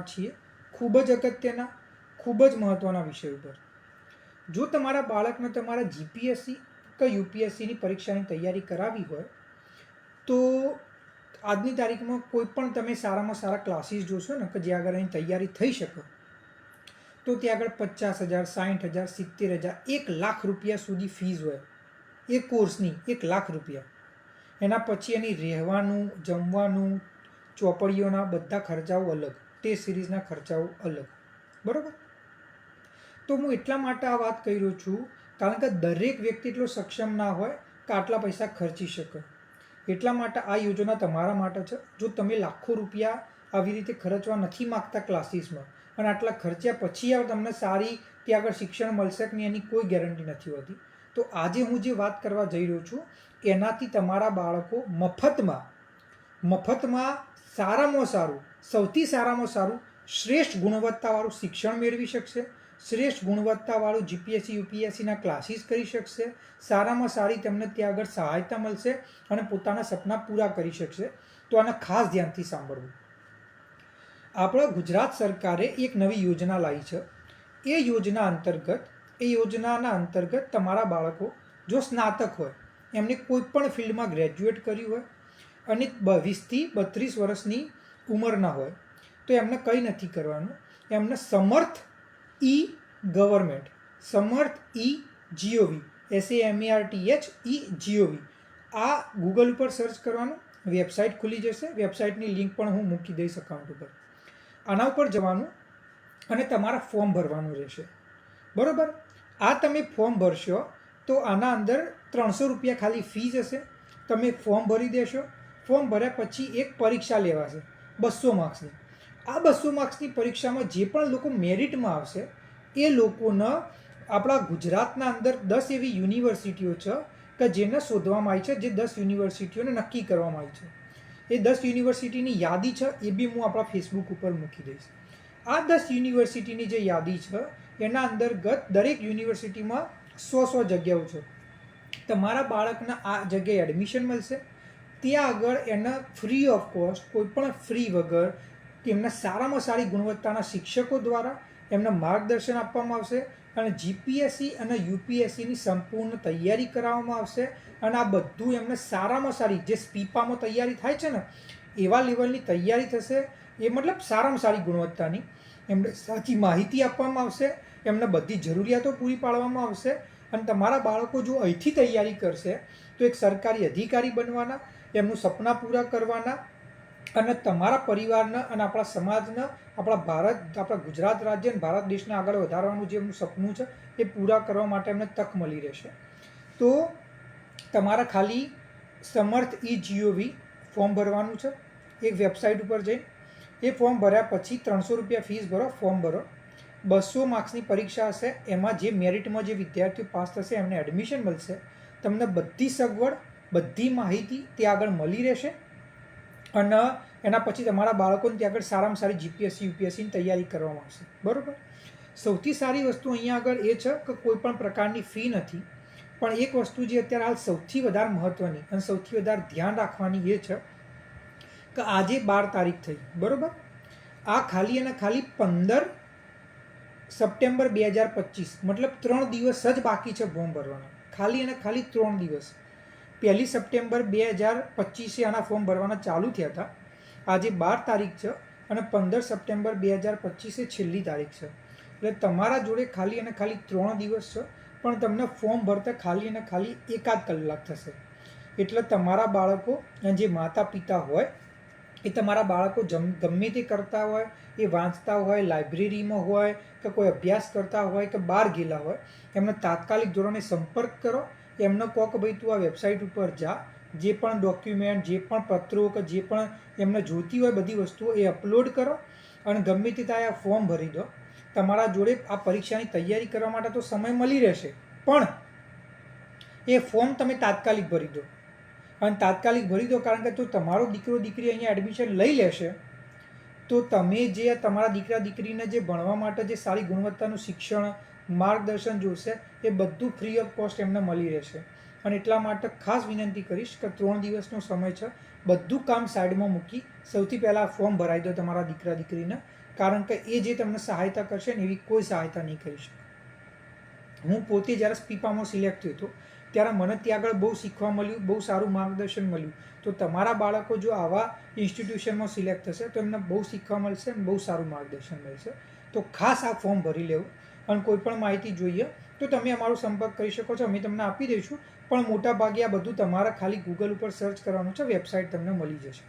છીએ, ખૂબ જ અગત્યના, ખૂબ જ મહત્ત્વના વિષય ઉપર. જો તમારા બાળકને તમારા જીપીએસસી કે યુપીએસસીની પરીક્ષાની તૈયારી કરાવી હોય, તો આજની તારીખમાં કોઈ પણ તમે સારામાં સારા ક્લાસીસ જોશો ને, કે જ્યાં આગળ એની તૈયારી થઈ શકે, તો ત્યાં આગળ પચાસ હજાર, સાઠ હજાર, સિત્તેર હજાર, એક લાખ રૂપિયા સુધી ફીસ હોય, એ કોર્સની એક લાખ રૂપિયા. એના પછી એની રહેવાનું, જમવાનું, ચોપડીઓના બધા ખર્ચાઓ અલગ. તે સિરીઝના ખર્ચાઓ અલગ. બરાબર? તો હું એટલા માટે આ વાત કહી રહ્યો છું, કારણ કે દરેક વ્યક્તિ એટલો સક્ષમ ના હોય કે આટલા પૈસા ખર્ચી શકે. એટલા માટે આ યોજના તમારા માટે છે. જો તમે લાખો રૂપિયા આવી રીતે ખર્ચવા નથી માગતા ક્લાસીસમાં અને આટલા ખર્ચ્યા પછી આ તમને સારી ત્યાં આગળ શિક્ષણ મળશે કે નહીં એની કોઈ ગેરંટી નથી હોતી, તો આજે હું જે વાત કરવા જઈ રહ્યો છું, એનાથી તમારા બાળકો મફતમાં મફતમાં સારામાં સારું, સૌથી સારામાં સારું, શ્રેષ્ઠ ગુણવત્તાવાળું શિક્ષણ મેળવી શકશે, શ્રેષ્ઠ ગુણવત્તાવાળું જીપીએસસી યુપીએસસીના ક્લાસીસ કરી શકશે, સારામાં સારી તેમને ત્યાં આગળ સહાયતા મળશે અને પોતાના સપના પૂરા કરી શકશે. તો આને ખાસ ધ્યાનથી સાંભળવું. આપણા ગુજરાત સરકારે એક નવી યોજના લાવી છે. એ યોજના અંતર્ગત, એ યોજનાના અંતર્ગત તમારા બાળકો જો સ્નાતક હોય, એમને કોઈ પણ ફિલ્ડમાં ગ્રેજ્યુએટ કર્યું હોય અને વીસથી બત્રીસ વર્ષની ઉંમરના હોય, તો એમને કંઈ નથી કરવાનું. એમને Samarth E government, Samarth E G O V, S A M A R T H E. G O V Google ઉપર સર્ચ કરવાનું, વેબસાઇટ ખુલી જશે, વેબસાઇટની લિંક પણ હું મૂકી દઈશ અકાઉન્ટ ઉપર. આના ઉપર જવાનું અને તમારા ફોર્મ ભરવાનું રહેશે. બરાબર? આ તમે ફોર્મ ભરશો, તો આના અંદર ત્રણસો રૂપિયા ખાલી ફી હશે. તમે ફોર્મ ભરી દેશો ફોર્મ ભર્યા પછી એક પરીક્ષા લેવાશે બસો માર્ક્સની આ બસો માર્ક્સની પરીક્ષામાં જે પણ લોકો મેરિટમાં આવશે, એ લોકોના આપણા ગુજરાતના અંદર દસ એવી યુનિવર્સિટીઓ છે કે જેને શોધવામાં આવી છે, જે દસ યુનિવર્સિટીઓને નક્કી કરવામાં આવી છે. એ દસ યુનિવર્સિટીની યાદી છે, એ બી હું આપણા ફેસબુક ઉપર મૂકી દઈશ. આ દસ યુનિવર્સિટીની જે યાદી છે, એના અંતર્ગત દરેક યુનિવર્સિટીમાં સો સો જગ્યાઓ છે. તમારા બાળકને આ જગ્યાએ એડમિશન મળશે ત્યાં આગળ એના ફ્રી ઓફ કોસ્ટ કોઈ પણ ફ્રી વગર એમને સારામાં સારી ગુણવત્તાના શિક્ષકો દ્વારા એમને માર્ગદર્શન આપવામાં આવશે અને જીપીએસસી અને યુપીએસસીની સંપૂર્ણ તૈયારી કરાવવામાં આવશે. અને આ બધું એમને સારામાં સારી, જે સ્પીપામાં તૈયારી થાય છે ને, એવા લેવલની તૈયારી થશે. એ મતલબ સારામાં સારી ગુણવત્તાની એમને સાચી માહિતી આપવામાં આવશે. એમને બધી જરૂરિયાતો પૂરી પાડવામાં આવશે. અને તમારા બાળકો જો અહીંથી તૈયારી કરશે, તો એક સરકારી અધિકારી બનવાના એમનું સપના પૂરા કરવાના અને તમારા પરિવારના અને આપણા સમાજના, આપણા ભારત, આપણા ગુજરાત રાજ્ય અને ભારત દેશને આગળ વધારવાનું જે એમનું સપનું છે, એ પૂરા કરવા માટે એમને તક મળી રહેશે. તો તમારા ખાલી સમર્થ ઈ જીઓવી ફોર્મ ભરવાનું છે, એક વેબસાઇટ ઉપર જઈને એ ફોર્મ ભર્યા પછી ત્રણસો રૂપિયા ફીસ ભરો, ફોર્મ ભરો. બસો માર્ક્સની પરીક્ષા હશે, એમાં જે મેરિટમાં જે વિદ્યાર્થીઓ પાસ થશે, એમને એડમિશન મળશે. તમને બધી સગવડ બધી માહિતી તે આગળ મળી રહેશે. અને એના પછી તમારા બાળકોને ત્યાં આગળ સારામાં સારી જીપીએસસી યુપીએસસીની તૈયારી કરવામાં આવશે. બરાબર? સૌથી સારી વસ્તુ અહીંયા આગળ એ છે કે કોઈ પણ પ્રકારની ફી નથી. પણ એક વસ્તુ જે અત્યારે હાલ સૌથી વધારે મહત્ત્વની અને સૌથી વધારે ધ્યાન રાખવાની એ છે કે આજે બાર તારીખ થઈ. બરાબર? આ ખાલી અને ખાલી પંદર સપ્ટેમ્બર બે હજાર પચીસ. મતલબ ત્રણ દિવસ જ બાકી છે ફોર્મ ભરવાના. ખાલી અને ખાલી ત્રણ દિવસ. પહેલી સપ્ટેમ્બર બે હજાર પચીસે આના ફોર્મ ભરવાના ચાલુ થયા હતા. આજે બાર તારીખ છે અને પંદર સપ્ટેમ્બર બે હજાર પચીસે છેલ્લી તારીખ છે. એટલે તમારા જોડે ખાલી અને ખાલી ત્રણ દિવસ છે, પણ તમને ફોર્મ ભરતા ખાલી અને ખાલી એકાદ કલાક થશે. એટલે તમારા બાળકો અને જે માતા પિતા હોય, એ તમારા બાળકો જમ, ગમે તે કરતા હોય, એ વાંચતા હોય, લાઇબ્રેરીમાં હોય, કે કોઈ અભ્યાસ કરતા હોય, કે બહાર ગયેલા હોય, એમને તાત્કાલિક ધોરણે સંપર્ક કરો એમને કહો કે ભાઈ તું આ વેબસાઇટ ઉપર જા. જે પણ ડોક્યુમેન્ટ જે પણ પત્રો કે જે પણ એમને જોઈતી હોય બધી વસ્તુઓ એ અપલોડ કરો અને ગમે તે ત્યાં ફોર્મ ભરી દો. તમારા જોડે આ પરીક્ષાની તૈયારી કરવા માટે તો સમય મળી રહેશે. પણ એ ફોર્મ તમે તાત્કાલિક ભરી દો. અને તાત્કાલિક ભરી દો કારણ કે જો તમારો દીકરો, દીકરી અહીંયા એડમિશન લઈ લેશે, તો તમે જે તમારા દીકરા, દીકરીને જે ભણવા માટે જે સારી ગુણવત્તાનું શિક્ષણ માર્ગદર્શન જોશે, એ બધું ફ્રી ઓફ કોસ્ટ એમને મળી રહેશે. અને એટલા માટે ખાસ વિનંતી કરીશ કે ત્રણ દિવસનો સમય છે, બધું કામ સાઈડમાં મૂકી સૌથી પહેલાં ફોર્મ ભરાઈ દો તમારા દીકરા દીકરીને, કારણ કે એ જે તમને સહાયતા કરશે ને એવી કોઈ સહાયતા નહીં કરી શકે. હું પોતે જ્યારે સ્પીપામાં સિલેક્ટ થયો હતો, ત્યારે મને ત્યાં આગળ બહુ શીખવા મળ્યું, બહુ સારું માર્ગદર્શન મળ્યું. તો તમારા બાળકો જો આવા ઇન્સ્ટિટ્યુશનમાં સિલેક્ટ થશે તો એમને બહુ શીખવા મળશે અને બહુ સારું માર્ગદર્શન મળશે. તો ખાસ આ ફોર્મ ભરી લેવું. અને કોઈ પણ માહિતી જોઈએ, તો તમે અમારો સંપર્ક કરી શકો છો. અમે તમને આપી દઈશું. પણ મોટાભાગે આ બધું તમારા ખાલી ગૂગલ ઉપર સર્ચ કરવાનું છે વેબસાઇટ તમને મળી જશે.